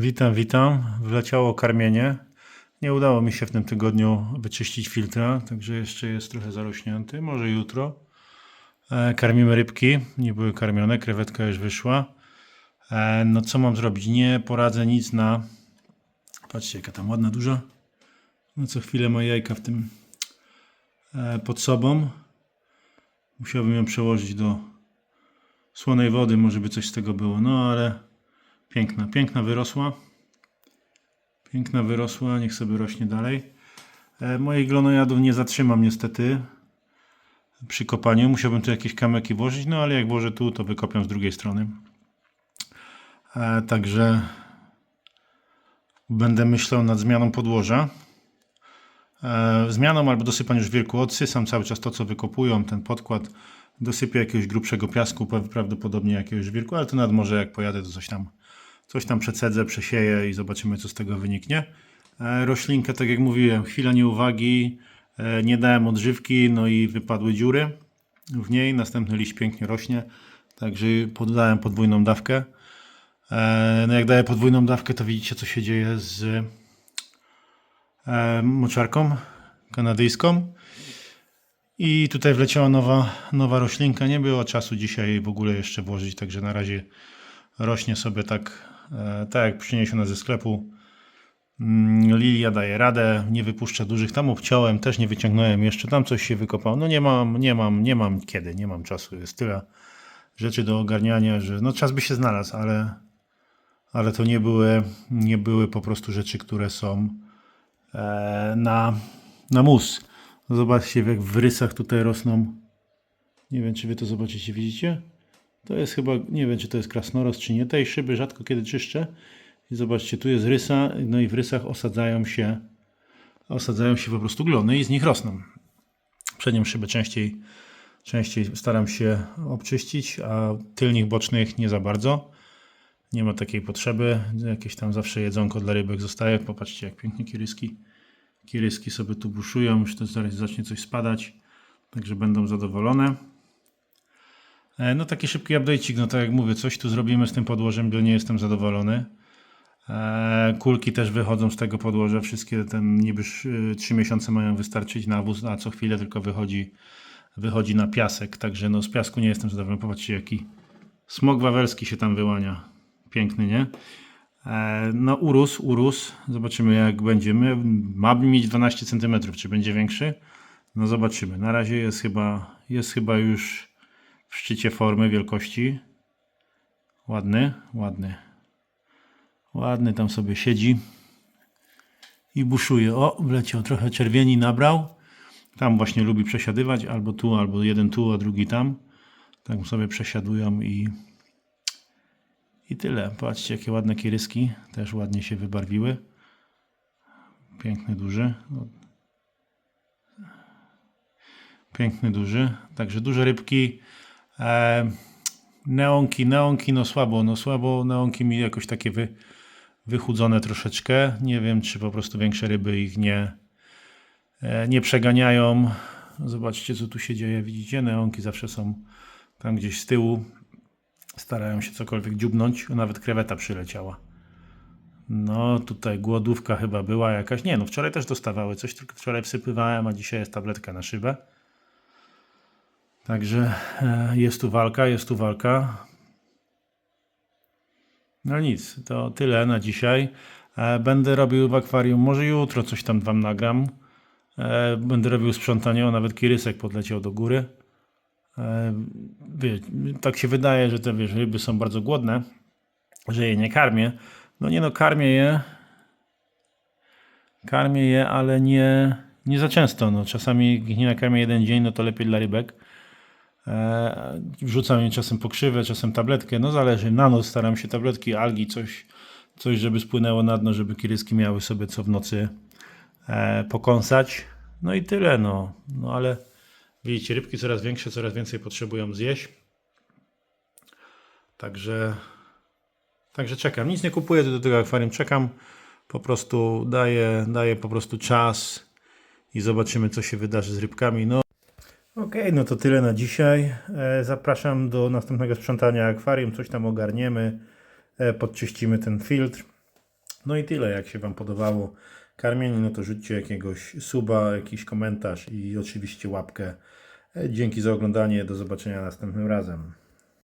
Witam, witam. Wleciało karmienie. Nie udało mi się w tym tygodniu wyczyścić filtra, także jeszcze jest trochę zarośnięty. Może jutro. E, karmimy rybki. Nie były karmione, krewetka już wyszła. E, no co mam zrobić? Nie poradzę nic na... Patrzcie, jaka tam ładna, duża. No co chwilę ma jajka w tym e, pod sobą. Musiałbym ją przełożyć do słonej wody, może by coś z tego było. No ale piękna, piękna wyrosła. Piękna wyrosła, niech sobie rośnie dalej. E, moich glonojadów nie zatrzymam niestety przy kopaniu. Musiałbym tu jakieś kamyki włożyć, no ale jak włożę tu, to wykopią z drugiej strony. E, także będę myślał nad zmianą podłoża. E, zmianą albo dosypaniu żwirku. Odsysam cały czas to, co wykopują, ten podkład. Dosypię jakiegoś grubszego piasku, pra- prawdopodobnie jakiegoś żwirku, ale to nad może jak pojadę, to coś tam, coś tam przecedzę, przesieję i zobaczymy, co z tego wyniknie. E, roślinkę, tak jak mówiłem, chwila nieuwagi, e, nie dałem odżywki, no i wypadły dziury w niej. Następny liść pięknie rośnie, także poddałem podwójną dawkę. E, No jak daję podwójną dawkę, to widzicie, co się dzieje z moczarką kanadyjską. I tutaj wleciała nowa, nowa roślinka. Nie było czasu dzisiaj w ogóle jeszcze włożyć, także na razie rośnie sobie tak, tak jak przyniesiona ze sklepu. Mm, Lilia daje radę, nie wypuszcza dużych. Tam obciąłem, też nie wyciągnąłem jeszcze. Tam coś się wykopał. No nie mam, nie mam, nie mam kiedy, nie mam czasu. Jest tyle rzeczy do ogarniania, że no czas by się znalazł, ale, ale to nie były, nie były po prostu rzeczy, które są e, na, na mus. Zobaczcie, jak w rysach tutaj rosną. Nie wiem, czy wy to zobaczycie, widzicie? To jest chyba, nie wiem, czy to jest krasnorost, czy nie. Tej szyby rzadko kiedy czyszczę. I zobaczcie, tu jest rysa, no i w rysach osadzają się, osadzają się po prostu glony i z nich rosną. Przednią szybę częściej, częściej staram się obczyścić, a tylnych bocznych nie za bardzo. Nie ma takiej potrzeby. Jakieś tam zawsze jedzonko dla rybek zostaje. Popatrzcie, jak pięknie kiryski Kieryski sobie tu buszują, już to zaraz zacznie coś spadać, także będą zadowolone. E, No taki szybki update'cik, no tak jak mówię, coś tu zrobimy z tym podłożem, bo nie jestem zadowolony. E, Kulki też wychodzą z tego podłoża, wszystkie ten niby 3 miesiące mają wystarczyć na wóz, a co chwilę tylko wychodzi, wychodzi na piasek, także no z piasku nie jestem zadowolony. Popatrzcie jaki smok wawelski się tam wyłania. Piękny, nie? E, No urósł, urósł. Zobaczymy jak będziemy. Ma mieć 12 cm, czy będzie większy? No zobaczymy. Na razie jest chyba, jest chyba już w szczycie formy, wielkości. Ładny, ładny. Ładny tam sobie siedzi i buszuje. O, wleciał trochę czerwieni nabrał. Tam właśnie lubi przesiadywać, albo tu, albo jeden tu, a drugi tam. Tak sobie przesiadują i i tyle. Patrzcie, jakie ładne kieryski. Też ładnie się wybarwiły. Piękny, duży. Piękny, duży. Także duże rybki. E, neonki, neonki, no słabo, no słabo. Neonki mi jakoś takie wy, wychudzone troszeczkę. Nie wiem, czy po prostu większe ryby ich nie, e, nie przeganiają. Zobaczcie, co tu się dzieje. Widzicie, neonki zawsze są tam gdzieś z tyłu starają się cokolwiek dziubnąć, nawet kreweta przyleciała. No tutaj głodówka chyba była jakaś. Nie, no wczoraj też dostawały coś, tylko wczoraj wsypywałem, a dzisiaj jest tabletka na szybę. Także e, jest tu walka, jest tu walka. No nic, to tyle na dzisiaj. E, Będę robił w akwarium, może jutro coś tam wam nagram. E, Będę robił sprzątanie, o nawet kirysek podleciał do góry. Wie, tak się wydaje, że te wiesz, ryby są bardzo głodne, że je nie karmię. No nie no, karmię je. Karmię je, ale nie, nie za często. No, czasami ich nie nakarmię jeden dzień, no to lepiej dla rybek. E, wrzucam im czasem pokrzywę, czasem tabletkę. No zależy. Na noc staram się tabletki, algi, coś, coś żeby spłynęło na dno, żeby kiryski miały sobie co w nocy e, pokąsać. No i tyle, no. No ale widzicie, rybki coraz większe, coraz więcej potrzebują zjeść. Także, także czekam. Nic nie kupuję do tego akwarium, czekam. Po prostu daję, daję po prostu czas i zobaczymy, co się wydarzy z rybkami. No. Okej, no to tyle na dzisiaj. E, Zapraszam do następnego sprzątania akwarium, coś tam ogarniemy, e, podczyścimy ten filtr. No i tyle. Jak się Wam podobało karmienie, no to rzućcie jakiegoś suba, jakiś komentarz i oczywiście łapkę. E, Dzięki za oglądanie. Do zobaczenia następnym razem.